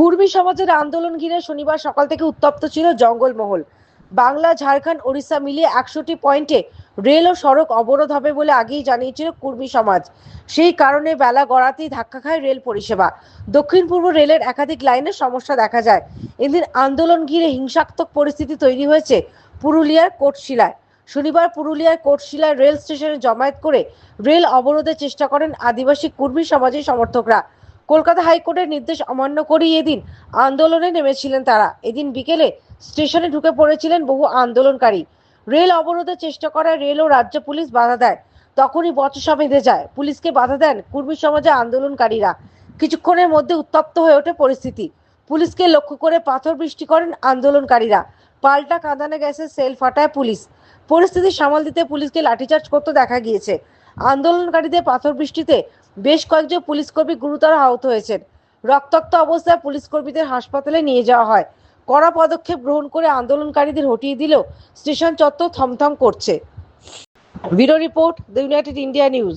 কুর্মী সমাজের আন্দোলন ঘিরে শনিবার সকাল থেকে উত্তপ্ত ছিল জঙ্গলমহল। বাংলা, ঝাড়খণ্ড, ওড়িশা মিলিয়ে একশোটি পয়েন্টে রেল ও সড়ক অবরোধ হবে বলে আগেই জানিয়েছিল কুর্মী সমাজ। সেই কারণে বেলা গড়াতেই ধাক্কা খায় রেল পরিষেবা। দক্ষিণ পূর্ব রেলের একাধিক লাইনে সমস্যা দেখা যায়। এদিন আন্দোলন ঘিরে হিংসাত্মক পরিস্থিতি তৈরি হয়েছে পুরুলিয়ার কোটশিলায়। শনিবার পুরুলিয়ার কোটশিলায় রেল স্টেশনে জমায়েত করে রেল অবরোধের চেষ্টা করেন আদিবাসী কুর্মী সমাজের সমর্থকরা। কলকাতা হাইকোর্টের নির্দেশ অমান্য করেই এদিন আন্দোলনে নেমেছিলেন তারা। এদিন বিকেলে স্টেশনে ঢুকে পড়েছিলেন বহু আন্দোলনকারী। রেল অবরোধের চেষ্টা করায় রেল ও রাজ্য পুলিশ বাধা দেয়। তখনই বচসা বেঁধে যায়। পুলিশকে বাধা দেন কুর্মী সমাজে আন্দোলনকারীরা। কিছুক্ষণের মধ্যে উত্তপ্ত হয়ে ওঠে পরিস্থিতি। পুলিশকে লক্ষ্য করে পাথর বৃষ্টি করেন আন্দোলনকারীরা। পাল্টা কাঁদানে গ্যাসের সেল ফাটায় পুলিশ। পরিস্থিতি সামাল দিতে পুলিশকে লাঠিচার্জ করতে দেখা গিয়েছে। আন্দোলনকারীদের পাথর বৃষ্টিতে বেশ কয়েকজন পুলিশকর্মী গুরুতর আহত হয়েছেন। রক্তাক্ত অবস্থায় পুলিশকর্মীদের হাসপাতালে নিয়ে যাওয়া হয়। কড়া পদক্ষেপ গ্রহণ করে আন্দোলনকারীদের হটিয়ে দিলেও স্টেশন চত্বর থমথম করছে। Bureau report, the United India news.